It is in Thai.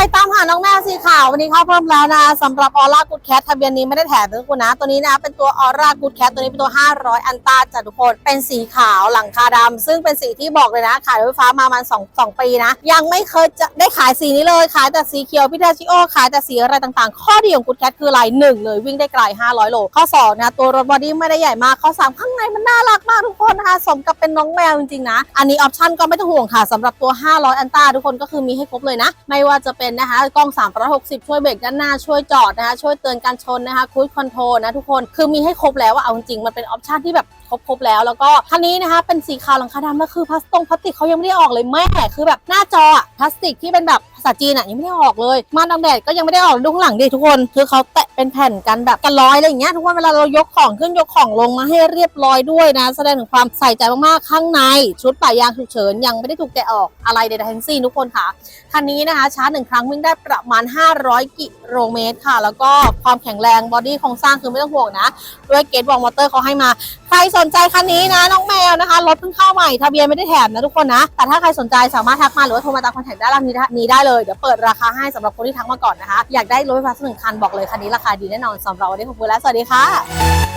รตามหาน้องแมวสีขาววันนี้เข้าเพิ่มแล้วนะสำหรับออร่ากูดแคททะเบียนนี้ไม่ได้แถมนะทุกคนนะ ตัวนี้นะเป็นตัวออร่ากูดแคทตัวนี้เป็นตัว 500 อันต้าจ้ะทุกคนเป็นสีขาวหลังคาดำซึ่งเป็นสีที่บอกเลยนะ ขายรถไฟฟ้ามาประมาณ2 2ปีนะ ยังไม่เคยจะได้ขายสีนี้เลย ขายแต่สีเขียวพิทาชิโอ ขายแต่สีอะไรต่างๆ ข้อดีของกูดแคทคืออะไรหนึ่งเลยวิ่งได้ไกล 500 โล ข้อ2นะตัวรถบอดี้ไม่ได้ใหญ่มากข้อ3ข้างในมันน่ารักมากทุกคนนะคะสมกับเป็นน้องแมวจริงๆนะอันนี้ออปชั่นก็ไม่ต้องห่วงค่ะสำหรับตัว 500 อันตาทุกคนก็คือมีให้ครบเลยนะ ไม่ว่าจะเป็นนะคะกล้อง 360 ช่วยเบรกด้านหน้าช่วยจอดนะคะช่วยเตือนการชนนะคะคู i คอนโทรนะทุกคนคือมีให้ครบแล้วว่าเอาจริงมันเป็นออปชันที่แบบ ครบครบแล้ว แล้วก็คันนี้นะคะ เป็นสีขาวหลังคาดำแล้วคือพลาสตงพลาสติกเขายังไม่ได้ออกเลยแม่คือแบบหน้าจอพลาสติกที่เป็นแบบภาษาจีนอะยังไม่ได้ออกเลยมาดังแดดก็ยังไม่ได้ออกดูข้างหลังดิทุกคนคือเขาแตะเป็นแผ่นกันแบบกันร้อยอะไรอย่างเงี้ยทุกคนเวลาเรายกของขึ้นยกของลงมาให้เรียบร้อยด้วยนะ แสดงถึงความใส่ใจมากๆข้างใน ชุดป่ายางฉุกเฉินยังไม่ได้ถูกแกะออกอะไรใดๆทั้งสิ้นทุกคนค่ะคันนี้นะคะชาร์จหนึ่งครั้งวิ่งได้ประมาณ 500กิ โลเมตรค่ะ แล้วก็ความแข็งแรงบอดี้โครงสร้างคือไม่ต้องห่วงนะ ด้วยเกตบอลมอเตอร์เขาให้มา ใครสนใจคันนี้นะ น้องแมวนะคะ รถเพิ่งเข้าใหม่ทะเบียนไม่ได้แถมนะทุกคนนะ แต่ถ้าใครสนใจสามารถทักมาหรือว่าโทรมาตามคอนแทคด้านล่างนี้ได้นี้ได้เลย เดี๋ยวเปิดราคาให้สำหรับคนที่ทักมาก่อนนะคะ อยากได้รถไฟฟ้าสักหนึ่งคันบอกเลยคันนี้ราคาดีแน่นอนสำหรับวันนี้ขอบคุณและสวัสดีค่ะ